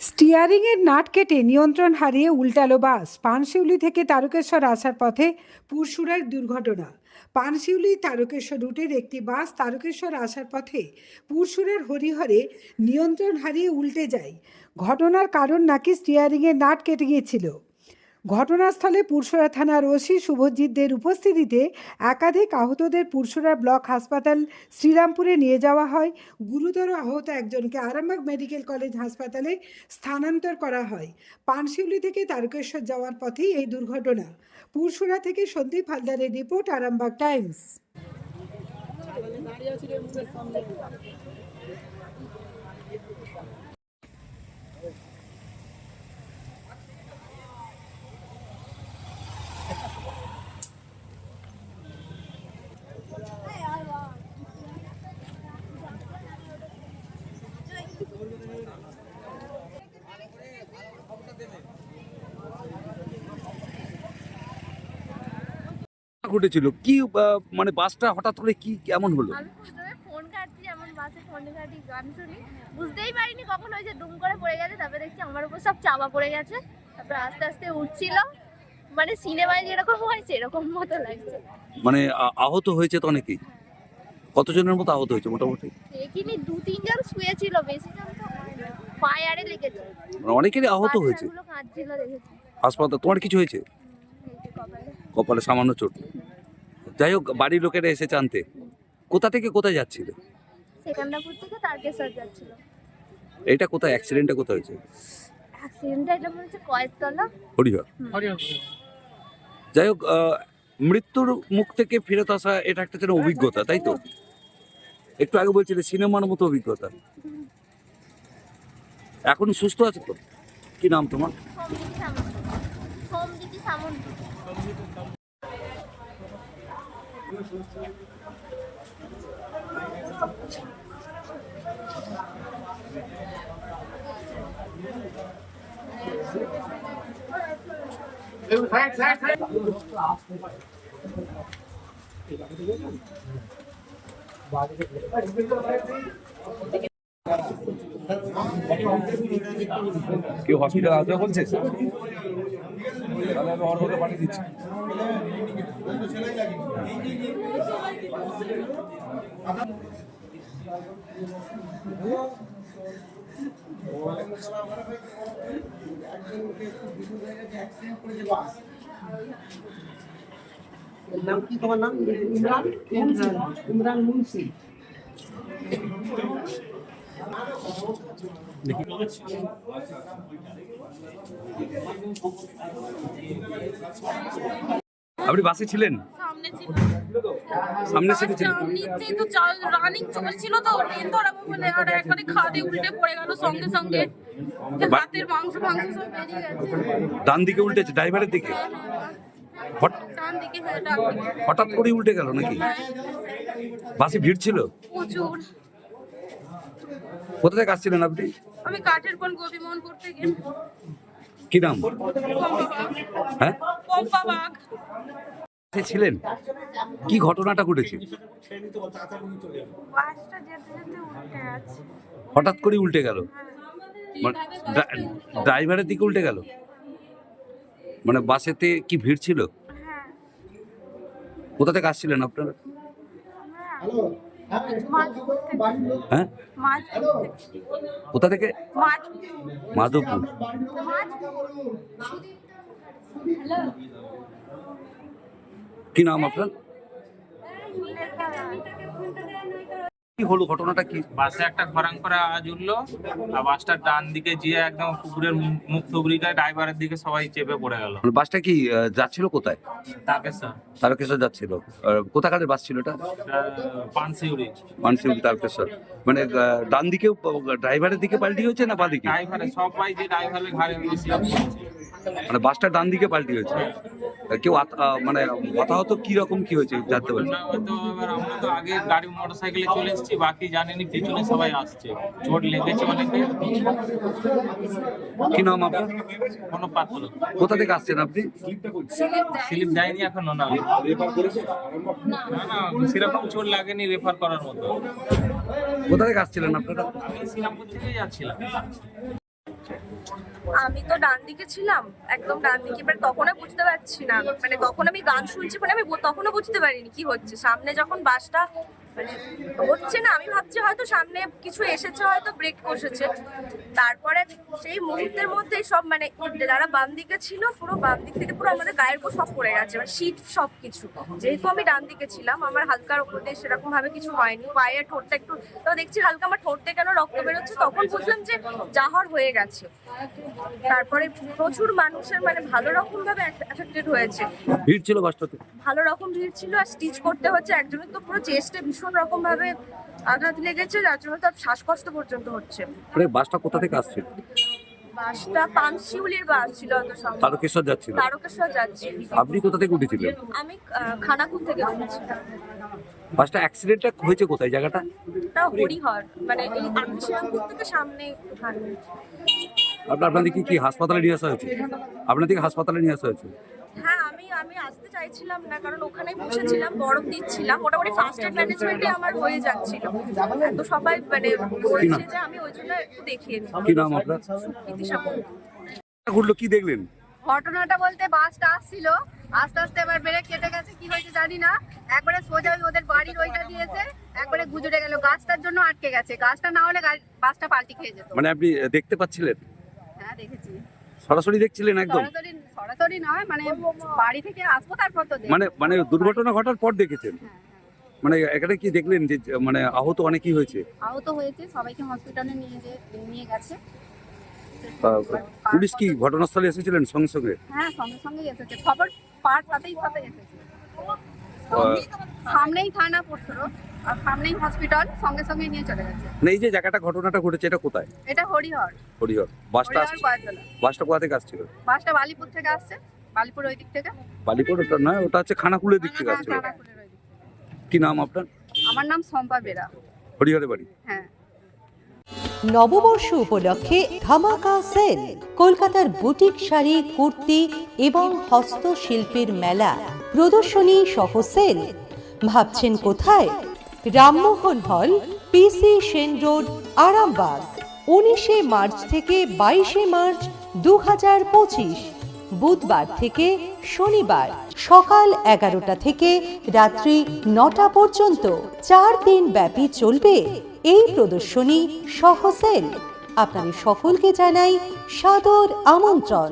স্টিয়ারিংয়ের nut কেটে নিয়ন্ত্রণ হারিয়ে উল্টালো বাস। পানশিউলি থেকে তারকেশ্বর আসার পথে পুরসুরার দুর্ঘটনা। পানশিউলি তারকেশ্বর রুটের একটি বাস তারকেশ্বর আসার পথে পুরসুরের হরিহরে নিয়ন্ত্রণ হারিয়ে উল্টে যায়। ঘটনার কারণ নাকি স্টিয়ারিংয়ের নাট কেটে গিয়েছিল। ঘটনাস্থলে পুরসুরা থানার ওসি শুভজিৎদের উপস্থিতিতে একাধিক আহতদের পুরসুরা ব্লক হাসপাতাল শ্রীরামপুরে নিয়ে যাওয়া হয়। গুরুতর আহত একজনকে আরামবাগ মেডিকেল কলেজ হাসপাতালে স্থানান্তর করা হয়। পানশিউলি থেকে তারকেশ্বর যাওয়ার পথেই এই দুর্ঘটনা। পুরসুরা থেকে সন্দীপ হালদারের রিপোর্ট আরামবাগ টাইমস। ঘটেছিল? কি মানে বাসটা হঠাৎ করে কি কেমন হলো? ফোন ঘাটছি এমন বাসে ফোন ঘাটি গান শুনি। বুঝতেই পারিনি কখন হয়েছে দুম করে পড়ে গেছে তারপরে দেখছি আমার উপর সব চাপা পড়ে গেছে। তারপরে আস্তে আস্তে উঠছিল। মানে সিনেমায় যেরকম হয় সেরকম মতো লাগছে। মানে আহত হয়েছে তো অনেকেই? কতজনের মতো আহত হয়েছে মোটামুটি? দেখিনি দু তিনজন শুয়েছিল বেশি জন তো হয়নি। লেগেছে। মানে অনেকেরই আহত হয়েছে। হাসপাতাল তোমার কিছু হয়েছে? কপালে। কপালে সামান্য চোট। যাই হোক বাড়ির লোকেরা এসে জানতে। কোথা থেকে কোথায় যাচ্ছিল? সেকান্দাপুর থেকে তারকেশ্বর যাচ্ছিল। এটা কোথায়? অ্যাক্সিডেন্টটা কোথায় হয়েছে? অ্যাক্সিডেন্টটা এটা মনে হচ্ছে কয়েকতলা। হরিহর। যাই হোক মৃত্যুর মুখ থেকে ফেরত আসা এটা একটা যেন অভিজ্ঞতা তাই তো? একটু আগে বলছিলে সিনেমার মতো অভিজ্ঞতা। এখন সুস্থ আছে তো? কি নাম তোমার? সোমদিতি কেউ হসপিটাল আসবে বলছে? তাহলে আমি অর্ডারে পাঠিয়ে দিচ্ছি। নাম কি তোমার নাম? ইমরান। ইমরান মুন্সি। আপনি বাসে ছিলেন? সামনে ছিল। সামনে সিটে ছিলেন। তো রানিং চলছিল তো ট্রেন ধরাবো বলে আর এখানে খাদে উল্টে পড়ে গেল সঙ্গে সঙ্গে। হাতের মাংস মাংস সব বেরিয়ে গেছে। ডান দিকে উল্টেছে ড্রাইভারের দিকে? ডান দিকে হ্যাঁ ডান দিকে। হঠাৎ করে উল্টে গেল নাকি? বাসে ভিড় ছিল? প্রচুর। কোথা থেকে আসছিলেন আপনি? আমি কাঠের কোন গবিমন করতে গিয়ে কি নাম? হ্যাঁ? ছিলেন? কি ঘটনাটা ঘটেছে? হঠাৎ করে উল্টে গেল? মানে ড্রাইভারের দিকে উল্টে গেল? মানে বাসেতে কি ভিড় ছিল? হ্যাঁ। কোথা থেকে আসছিলেন আপনারা? হ্যাঁ মাঝপুর থেকে কোথা থেকে মাঝপুর মাধবপুর কি নাম আপনার কি হলো? ঘটনাটা কি? বাসে একটা খরাং করে আওয়াজ উঠল আর বাসটার ডান দিকে গিয়ে একদম পুকুরের মুখ থুবড়িটা ড্রাইভারের দিকে সবাই চেপে পড়ে গেল। মানে বাসটা কি আহ, যাচ্ছিল কোথায়? তারকেশ্বর। তারকেশ্বর যাচ্ছিল। আর কোথাকারের বাস ছিল এটা? পানসিউরি মানসিউরি তারকেশ্বর। মানে আহ, ডান দিকে ড্রাইভারের দিকে পাল্টি হয়েছে না বাদিকে ড্রাইভারে সবাই যে ড্রাইভারের ঘাড়ে বসে মানে বাসটা ডান দিকে পাল্টি হয়েছে? আর কেউ আত- আহ, মানে হতাহত কি রকম কি হয়েছে জানতে পারছি। এবার আমরা তো আগে গাড়ি মোটর সাইকেলে চলে এসেছি। বাকি জানেনি পিছনে সবাই আসছে। চোট লেগেছে অনেকে। কি নাম আপনার? কোনো পাত্র। কোথা থেকে আসছেন আপনি? স্লিপ দেয়নি এখনও না। না না সেরকম চোট লাগেনি রেফার করার মতো। কোথা থেকে আসছিলেন আপনারা? আমি শ্রীরামপুর থেকেই যাচ্ছিলাম। আমি তো ডান দিকে ছিলাম একদম ডান দিকে। এবার তখনও বুঝতে পারছি না। মানে তখন আমি গান শুনছি মানে আমি তখনও বুঝতে পারিনি কি হচ্ছে। সামনে যখন বাসটা মানে হচ্ছে না আমি ভাবছি হয়তো সামনে কিছু এসেছে হয়তো ব্রেক কষেছে তারপরে সেই মুহূর্তের মধ্যেই সব মানে যারা বাম দিকে ছিল পুরো বাম দিক থেকে পুরো আমাদের গায়ের উপর সব পড়ে গেছে মানে শীত সব কিছু যেহেতু আমি ডান দিকে ছিলাম আমার হালকার উপর দিয়ে সেরকম ভাবে কিছু হয়নি। পায়ের ঠোঁটটা একটু তো দেখছি হালকা আমার ঠোঁট থেকে কেন রক্ত বেরোচ্ছে তখন বুঝলাম যে জাহর হয়ে গেছে। তারপরে প্রচুর মানুষের মানে ভালো রকম ভাবে এফেক্টেড হয়েছে। ভিড় ছিল বাসটাতে ভালো রকম ভিড় ছিল আর স্টিচ করতে হচ্ছে একজনের তো পুরো চেস্টে ভীষণ রকম ভাবে আঘাত লেগেছে যার জন্য তার শ্বাসকষ্ট পর্যন্ত হচ্ছে। মানে বাসটা কোথা থেকে আসছিল? বাসটা পানশিউলির বাস ছিল অত সম্ভব তারকেশ্বর যাচ্ছিল? তারকেশ্বর যাচ্ছি। আপনি কোথা থেকে উঠেছিলেন? আমি খানাকুল থেকে উঠেছিলাম বাসটা অ্যাক্সিডেন্টটা হয়েছে কোথায়? জায়গাটা? ওটা হরিহর। মানে এই আনশিরামপুর থেকে সামনে আপনার আপনাদের কি কি হাসপাতালে নিয়ে আসা হয়েছে? আপনাদেরকে হাসপাতালে নিয়ে আসা হয়েছে? হ্যাঁ আমি আমি আসতে চাইছিলাম না কারণ ওখানেই বসেছিলাম বরফ দিচ্ছিলাম। মোটামুটি ফার্স্ট এড ম্যানেজমেন্টে আমার হয়ে যাচ্ছিল। তো সবাই মানে বলছে যে আমি ওই জন্য একটু দেখিয়ে নিই কি নাম আপনার? সামন্ত কি দেখলেন? ঘটনাটা বলতে বাসটা আসছিল আস্তে আস্তে এবার ব্রেক কেটে গেছে কি হয়েছে জানি না। একবারে সোজা ওই ওদের বাড়ির ওইটা দিয়েছে একবারে গুজরে গেল। গাছটার জন্য আটকে গেছে। গাছটা না হলে বাসটা পাল্টি খেয়ে যেত। মানে আপনি দেখতে পাচ্ছিলেন? হ্যাঁ দেখেছি। সরাসরি দেখছিলেন একদম? সরাসরি নয় মানে বাড়ি থেকে আসব তারপর তো মানে মানে দুর্ঘটনা ঘটার পর দেখেছেন? হ্যাঁ, হ্যাঁ। মানে এখানে কি দেখলেন যে মানে আহত অনেকই হয়েছে? আহত হয়েছে সবাইকে হসপিটালে নিয়ে যে নিয়ে গেছে। পুলিশ কি ঘটনাস্থলে এসেছিলেন সঙ্গে সঙ্গে? হ্যাঁ সঙ্গে সঙ্গে এসেছে। খবর পার সাথেই সাথে এসেছে। সামনেই থানা পড়ছিল আর সামনেই হসপিটাল সঙ্গে সঙ্গে নিয়ে চলে গেছে। মানে এই যে জায়গাটা ঘটনাটা ঘটেছে এটা কোথায়? এটা হরিহর। হরিহর। বাসটা হরিহর আসছে? বাসটা কোথা থেকে আসছিল? বাসটা বালিপুর থেকে আসছে বালিপুর ওই দিক থেকে। বালিপুর ওটা নয় ওটা হচ্ছে খানাকুলের দিক থেকে হ্যাঁ, থেকে। কি নাম আপনার? আমার নাম সম্পা বেরা। হরিহরের বাড়ি। হ্যাঁ। নববর্ষ উপলক্ষে ধামাকা সেল কলকাতার বুটিক শাড়ি কুর্তি এবং হস্তশিল্পের মেলা। প্রদর্শনী সহ সেল। ভাবছেন কোথায়? রামমোহন হল পিসি সেন রোড, আরামবাগ। উনিশে মার্চ থেকে বাইশে মার্চ দু হাজার পঁচিশ, বুধবার থেকে শনিবার, সকাল এগারোটা থেকে রাত্রি নটা পর্যন্ত। চার দিন ব্যাপী চলবে এই প্রদর্শনী সহ সেল। আপনাদের সকলকে জানাই সাদর আমন্ত্রণ।